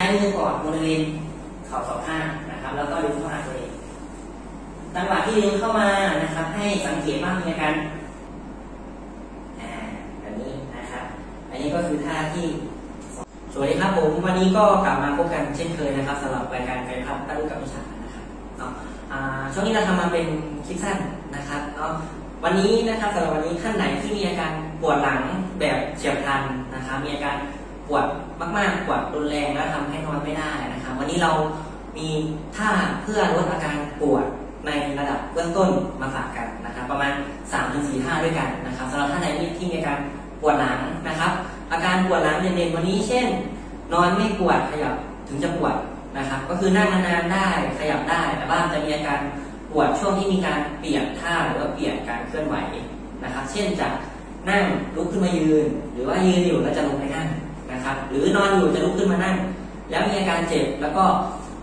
ใช้มือกอดบริเวณเข่าสองข้างนะครับ แล้วก็ดึงเข้าหาตัวเองจังหวะที่ดึงเข้ามานะครับ ให้สังเกตว่ามีอาการอ่าแบบนี้นะครับ อันนี้ก็คือท่าที่สวัสดีครับผมวันนี้ก็กลับมาพบกันเช่นเคยนะครับสำหรับรายการไกด์พัฒน์ตั้งกับวิชานะครับเนาะช่วงนี้เราทำมาเป็นคลิปสั้นนะครับเนาะวันนี้นะครับสำหรับวันนี้ท่านไหนที่มีอาการปวดหลังแบบเฉียบพลันนะครับมีอาการ ปวดมากๆปวดรุนแรงแล้วทำให้นอนไม่ได้นะครับ วันนี้เรามีท่าเพื่อลดอาการปวดในระดับเบื้องต้นมาฝากกันนะครับ ประมาณ3-4ท่าด้วยกันนะครับสำหรับท่านไหนที่มีอาการปวดหลังนะครับ อาการปวดหลังเด่นๆวันนี้เช่น นอนไม่ปวดขยับถึงจะปวดนะครับ ก็คือนั่งนานๆได้ขยับได้ แต่ว่าจะมีอาการปวดช่วงที่มีการเปลี่ยนท่าหรือว่าเปลี่ยนการเคลื่อนไหวนะครับ เช่นจากนั่งลุกขึ้นมายืน หรือว่ายืนอยู่แล้วจะลงไปนั่ง นะครับ หรือนอนอยู่จะลุกขึ้นมานั่ง แล้วมีอาการเจ็บ แล้วก็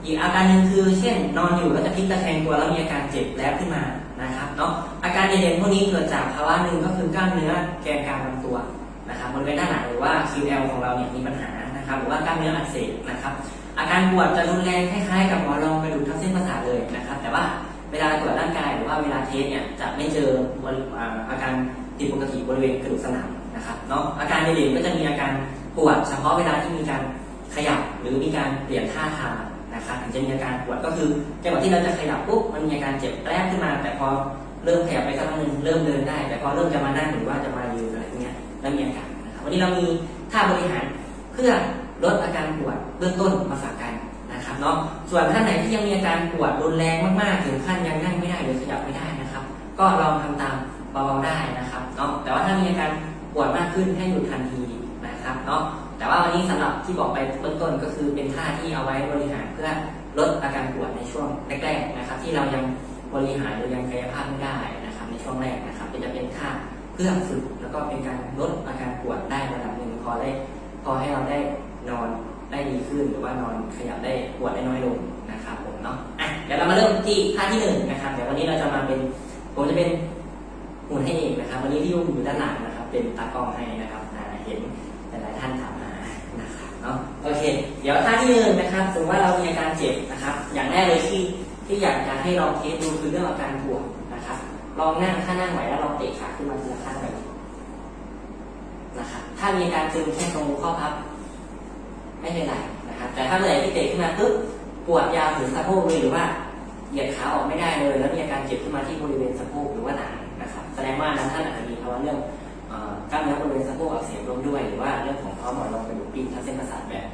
อีกอาการหนึ่งคือ เช่น นอนอยู่แล้วจะพลิกตะแคงตัวแล้วมีอาการเจ็บแล้วขึ้นมานะครับเนาะอาการเด่นๆพวกนี้เกิดจากภาวะหนึ่งก็คือกล้ามเนื้อแกนกลางลำตัวนะครับบริเวณด้านหลังหรือว่า QL ของเราเนี่ยมีปัญหานะครับหรือว่ากล้ามเนื้ออักเสบนะครับ อาการปวดจะรุนแรงคล้ายๆกับหมอนรองกระดูกทับเส้นประสาทเลยนะครับ แต่ว่าเวลาตรวจร่างกายหรือว่าเวลาเทสเนี่ยจะไม่เจอบริอ่าอาการผิดปกติบริเวณกระดูกสันหลังนะครับเนาะอาการเด่นๆก็จะมีอาการ ปวดเฉพาะเวลาที่มีการขยับหรือมีการเปลี่ยนท่าทางนะครับถึงจะมีอาการปวดก็คือจังหวะที่เราจะขยับปุ๊บมันมีอาการเจ็บแรกขึ้นมา แต่พอเริ่มขยับไปสักพักหนึ่งเริ่มเดินได้ แต่พอเริ่มจะมานั่งหรือว่าจะมายืนอะไรเนี้ยแล้วมีอาการนะครับวันนี้เรามีท่าบริหารเพื่อลดอาการปวดเบื้องต้นมาฝากกันนะครับเนาะส่วนท่านไหนที่ยังมีอาการปวดรุนแรงมากๆถึงขั้นยังนั่งไม่ได้หรือขยับไม่ได้นะครับ ก็ลองทำตามเบาๆได้นะครับเนาะแต่ว่าถ้ามีอาการปวดมากขึ้นให้หยุดทันที แต่ว่าวันนี้สำหรับที่บอกไปเบื้องต้นก็คือเป็นท่าที่เอาไว้บริหารเพื่อลดอาการปวดในช่วงแรกๆนะครับ ที่เรายังบริหารหรือยังกายภาพไม่ได้นะครับ ในช่วงแรกนะครับก็จะเป็นท่าเพื่อฝึกแล้วก็เป็นการลดอาการปวดได้ระดับหนึ่งพอได้พอให้เราได้นอนได้ดีขึ้นหรือว่านอนขยับได้ปวดได้น้อยลงนะครับผมเนาะอะเดี๋ยวเรามาเริ่มที่ท่าที่หนึ่งนะครับเดี๋ยววันนี้เราจะมาเป็นผมจะเป็นหุ่นให้เองนะครับ วันนี้ที่ยุ่งอยู่ด้านหลังนะครับ เป็นตากล้องให้นะครับเห็นหลายๆท่านครับ เนาะโอเค เดี๋ยวท่าที่หนึ่งนะครับสมมติว่าเรามีอาการเจ็บนะครับ อย่างแรกเลยที่ที่อยากจะให้ลองเทสดูคือเรื่องอาการปวดนะครับ ลองนั่งถ้านั่งไหวแล้วลองเตะขาขึ้นมาทีละข้างแบบนี้นะครับถ้ามีอาการตึงแค่ตรงข้อพับ ไม่เป็นไรนะครับ แต่ถ้าเมื่อไหร่ที่เตะขึ้นมาปุ๊บปวดยาวถึงสะโพกเลยหรือว่าเหยียดขาออกไม่ได้เลย แล้วมีอาการเจ็บขึ้นมาที่บริเวณสะโพกหรือว่าหนังนะครับ แสดงว่านั้นท่านอาจจะมีภาวะเรื่อง กล้ามเนื้อบริเวณสะโพกอักเสบร่วมด้วยหรือว่าเรื่องของท้อหมอนรองกระดูกปีกทับเส้นประสาทแบบ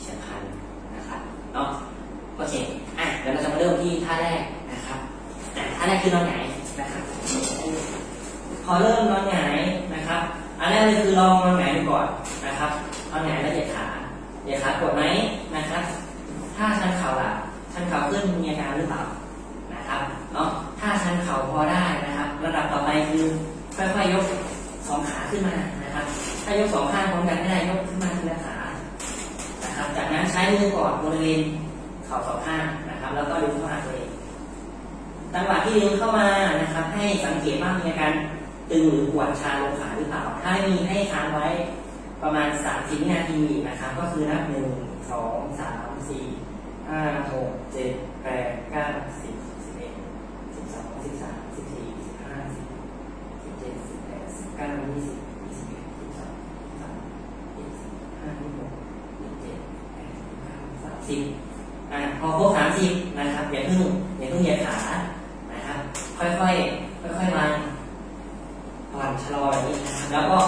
เฉียบพลันนะครับเนาะโอเคอะเดี๋ยวเราจะมาเริ่มที่ท่าแรกนะครับท่าแรกคือนอนหงายนะครับพอเริ่มนอนหงายนะครับอันแรกเลยคือลองนอนหงายดูก่อนนะครับนอนหงายแล้วเหยียดขาเหยียดขาปวดไหมนะครับ ถ้าชันเข่าล่ะชันเข่าขึ้นมีอาการหรือเปล่านะครับเนาะถ้าชันเข่าพอได้นะครับ ระดับต่อไปคือค่อยๆยกสอง ขึ้นมานะครับ ถ้ายกสองข้างพร้อมกันไม่ได้ยกขึ้นมาทีละขานะครับ จากนั้นใช้มือกอดบริเวณเข่าสองข้างนะครับ แล้วก็ดึงเข้าหาตัวเองจังหวะที่ดึงเข้ามานะครับ ให้สังเกตว่ามีอาการตึงหรือปวดชาลงขาหรือเปล่า ถ้ามีให้ค้างไว้ประมาณ30วิบนาทีนะครับ ก็คือนับหนึ่งสองสามสี่ห้าหกเจ็ดแปดเก้าสิบสิบเอ็ดสิบสองสิบสามสิบสี่สิบห้าสิบสิบเจ็ดสิบแปดสิบเก้ายี่สิบยี่สิบเอ็ดยี่สิบสองยี่สิบสามยี่สิบห้ายี่สิบหกยี่สิบเจ็ดแปดสิบเก้าสามสิบ อะพอครบสามสิบนะครับอย่าเพิ่งอย่าเพิ่งเหยียดขานะครับ ค่อยๆค่อยๆวางผ่อนชะลอแบบนี้นะครับแล้วก็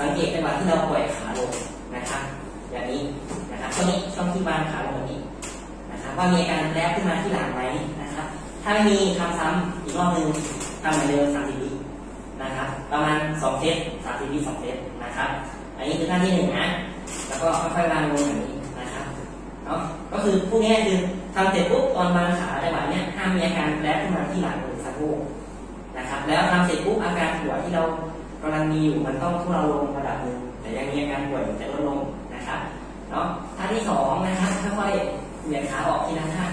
สังเกตจังหวะที่เราปล่อยขาลงนะครับ อย่างนี้นะ ครับช่วงนี้ช่วงที่วางขาลงแบบนี้นะครับว่ามีอาการแรบขึ้นมาที่หลังไหมนะครับ ถ้าไม่มีทำซ้ำอีกรอบหนึ่งทำเหมือนเดิมสามสิบวินะครับ ประมาณสองเซตสามสิบวิสองเซตนะครับ อันนี้คือท่าที่หนึ่งนะ แล้วก็ค่อยๆวางลงแบบนี้นะครับเนาะก็คือพวกนี้คือทำเสร็จปุ๊บตอนวางขาจังหวะเนี้ยห้ามมีอาการแรบขึ้นมาที่หลังหรือสะโพกนะครับ แล้วทำเสร็จปุ๊บอาการปวดที่เรากำลังมีอยู่มันต้องทุเราลงระดับหนึ่งแต่ยังมีอาการปวดแต่ลดลงนะครับเนาะ ท่าที่สองนะครับค่อยๆเหยียดขาออกทีละข้าง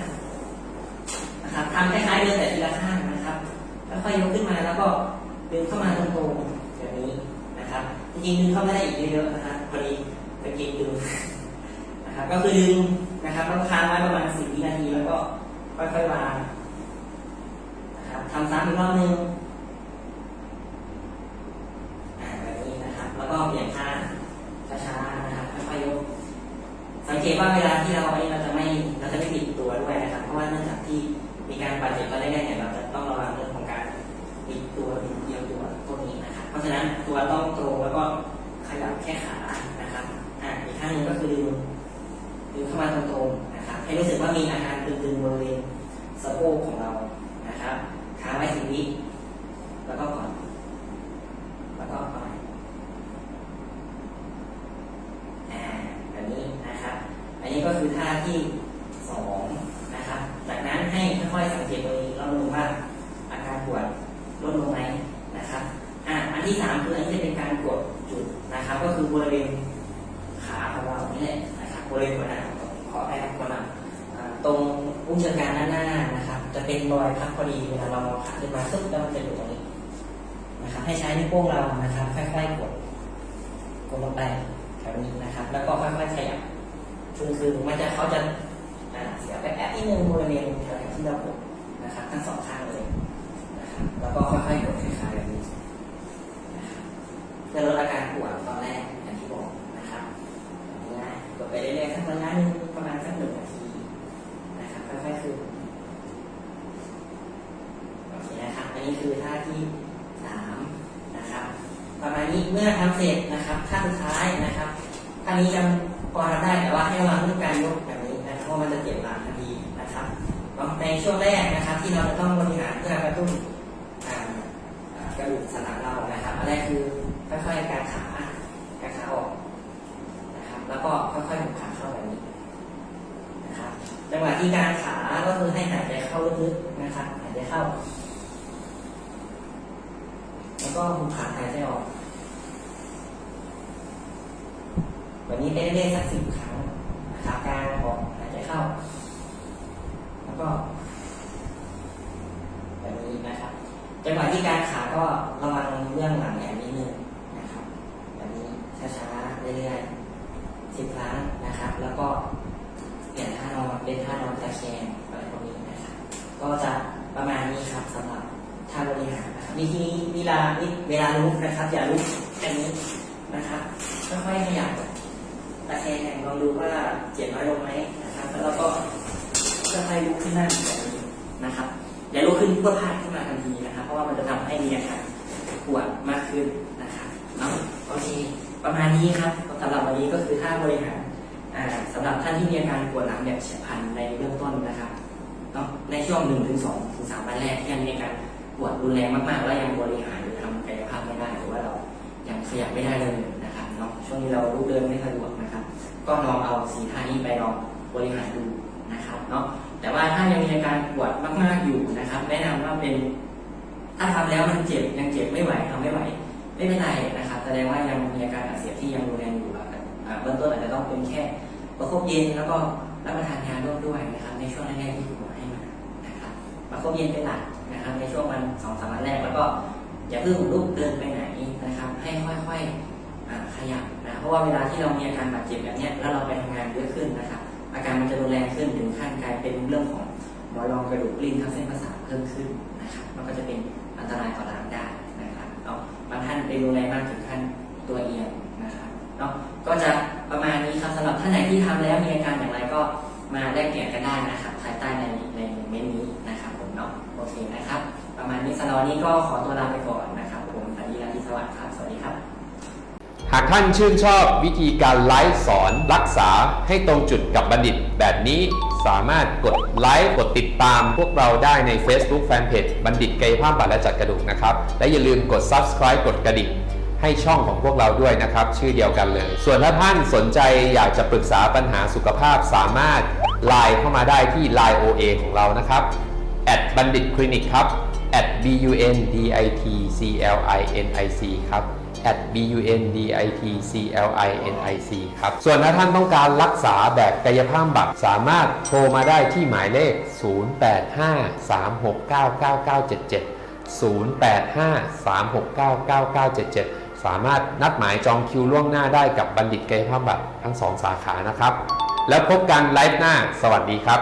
นะครับทำคล้ายๆเดินแต่ทีละข้างนะครับค่อยๆยกขึ้นมาแล้วก็ดึงเข้ามาตรงๆแบบนี้นะครับจริงๆดึงเข้าไม่ได้อีกเยอะๆนะครับพอดีตะกี้ดึงนะครับ ก็คือดึงนะครับต้องค้างไว้ประมาณสิบวินาทีแล้วก็ค่อยๆวางนะครับทำซ้ำอีกรอบหนึงอ่าแบบนี้นะครับ แล้วก็เปลี่ยนข้างช้าๆนะครับค่อยๆยก สังเกตว่าเวลาที่เราเอาไว้เราจะไม่เราจะไม่บิดตัวด้วยนะครับ เพราะว่าเนื่องจากที่มีการบาดเจ็บมาแรกๆเนี่ยเราจะต้องระวังเรื่องของการบิดตัวบิดเอียวตัวพวกนี้นะครับ เพราะฉะนั้นตัวต้องตรงแล้วก็ขยับแค่ขานะครับอ่าอีกข้างหนึงก็คือดึงดึงเข้ามาตรงๆนะครับให้รู้สึกว่ามีอาการตึงๆบริเวณสะโพกของเรานะครับค้างไว้สิบวิก็ก่อน แล้วก็ปล่อย อ่าแบบนี้นะครับ อันนี้ก็คือท่าที่สองนะครับ จากนั้นให้ค่อยๆสังเกตตัวเองเราดูว่าอาการปวดลดลงไหมนะครับ อ่าอัน ที่สามคืออันนี้จะเป็นการกดจุดนะครับ ก็คือบริเวณขาของเรานี่แหละนะครับบริเวณหัวหน้าขอให้ครับหัวหน้าอ่าตรงอุ้งเชิงกรานด้านหน้านะครับ จะเป็นรอยพักพอดีเวลาเรามองขาขึ้นมาซึ่งแล้วมันจะอยู่ตรงนี้นะครับ ให้ใช้นิ้วโป้งเรานะครับค่อยๆกดกดลงไปแบบนี้นะครับ แล้วก็ค่อยๆขยับคือคือมันจะเขาจะเสียไปแป๊บนิดนึงบริเวณแถวที่เรากดนะครับ ทั้งสองข้างเลยนะครับ แล้วก็ค่อยๆกดคล้ายๆแบบนี้ เพื่อลดอาการปวดตอนแรกอย่างที่บอกนะครับนะกดไปเรื่อยๆสักระยะหนึงประมาณสักหนึ่งนาทีนะครับค่อยๆคืนโอเคนะครับอันนี้คือท่าที่สามนะครับประมาณนี้เมื่อทำเสร็จนะครับท่าสุดท้ายนะครับท่านี้จะพอทำได้แต่ว่าให้ระวังเรื่องการยกแบบนี้นะครับเพราะมันจะเจ็บหลังทันทีนะครับในช่วงแรกนะครับ ที่เราจะต้องบริหารเพื่อกระตุ้นอ่าอ่ากระดูกสันหลังเรานะครับอันแรกคือ ค่อยๆการขาการขาออกนะครับ แล้วก็ค่อยๆหุบขาเข้าแบบนี้นะครับจังหวะที่การขาก็คือให้หายใจเข้าลึกๆนะครับหายใจเข้า แล้วก็หุบขาหายใจออกวันนี้ได้เล่นสักสิบครั้งนะครับกลางออกหายใจเข้า แล้วก็แบบนี้นะครับจังหวะที่การขาก็ระวังเรื่องหลังแอนนิดนึงนะครับ แบบนี้ช้าๆ เรื่อยๆสิบครั้งนะครับ แล้วก็เปลี่ยนท่านอนเป็นท่านอนตะแคงอะไรพวกนี้นะครับ ก็จะประมาณนี้ครับสำหรับท่าบริหารนะครับวิธีเวลาเวลาลุกนะครับ อย่าลุกแบบนี้นะครับค่อยๆขยับตะแคงลองดูว่าเจ็บน้อยลงไหมนะครับ แล้วก็ค่อยๆลุกขึ้นนั่งแบบนี้นะครับอย่าลุกขึ้นเพื่อพลาดขึ้นมาทันทีนะครับ เพราะว่ามันจะทำให้มีอาการปวดมากขึ้นนะครับเนาะโอเค ประมาณนี้ครับสำหรับวันนี้ก็คือท่าบริหารอ่าสำหรับท่านที่มีอาการปวดหลังแบบเฉียบพลันในเบื้องต้นนะครับเนาะในช่วงหนึ่งถึงสองถึงสามวันแรกที่ยังมีอาการปวดรุนแรงมากๆแล้วยังบริหารหรือทำกายภาพไม่ได้หรือว่าเรายังขยับไม่ได้เลยนะครับเนาะช่วงนี้เราลุกเดินไม่สะดวกนะครับ ก็ลองเอาสีท่านี้ไปลองบริหารดูนะครับเนาะแต่ว่าถ้ายังมีอาการปวดมากๆอยู่นะครับ แนะนำว่าเป็นถ้าทำแล้วมันเจ็บยังเจ็บไม่ไหวทำไม่ไหว ไม่เป็นไรนะครับแสดงว่ายังมีอาการอักเสบที่ยังรุนแรงอยู่อ่าเบื้องต้นอาจจะต้องเป็นแค่ประคบเย็นแล้วก็รับประทานยาร่วมด้วยนะครับ ในช่วงแรกๆที่คุณหมอให้มานะครับประคบเย็นเป็นหลักนะครับ ในช่วงวันสองสามวันแรกแล้วก็อย่าเพิ่งลุกเดินไปไหนนะครับ ให้ค่อยๆขยับนะเพราะว่าเวลาที่เรามีอาการบาดเจ็บแบบนี้แล้วเราไปทำงานเยอะขึ้นนะครับ อาการมันจะรุนแรงขึ้นถึงขั้นกลายเป็นเรื่องของหมอนรองกระดูกลิ้นทับเส้นประสาทเพิ่มขึ้นนะครับมันก็จะเป็นอันตรายต่อร่างได้นะครับเนาะ บางท่านเป็นรุนแรงมากถึงขั้นตัวเอียงนะครับเนาะก็จะประมาณนี้ครับสำหรับท่านไหนที่ทำแล้วมีอาการอย่างไรก็มาแลกเปลี่ยนกันได้นะครับภายใต้ในในเมนนี้นะครับผมเนาะโอเคนะครับ ประมาณนี้สำหรับวันนี้ก็ขอตัวลาไปก่อนนะครับผมสันติราธิสวัสดิ์ครับสวัสดีครับ หากท่านชื่นชอบวิธีการไลฟ์สอนรักษาให้ตรงจุดกับบัณฑิตแบบนี้ สามารถกดไลค์กดติดตามพวกเราได้ใน Facebook Fanpage บัณฑิตกายภาพบำบัดและจัดกระดูกนะครับ และอย่าลืมกด Subscribe กดกระดิ่งให้ช่องของพวกเราด้วยนะครับ ชื่อเดียวกันเลย ส่วนถ้าท่านสนใจอยากจะปรึกษาปัญหาสุขภาพสามารถไลน์เข้ามาได้ที่ Line OA ของเรานะครับบัณฑิตคลินิกครับ at b u n d i t c l i n i c ครับ at b u n d i t c l i n i c ครับ ส่วนถ้าท่านต้องการรักษาแบบกายภาพบำบัดสามารถโทรมาได้ที่หมายเลข 0853699977 0853699977 สามารถนัดหมายจองคิวล่วงหน้าได้กับบัณฑิตกายภาพบำบัดทั้งสองสาขานะครับ แล้วพบกันไลฟ์หน้า สวัสดีครับ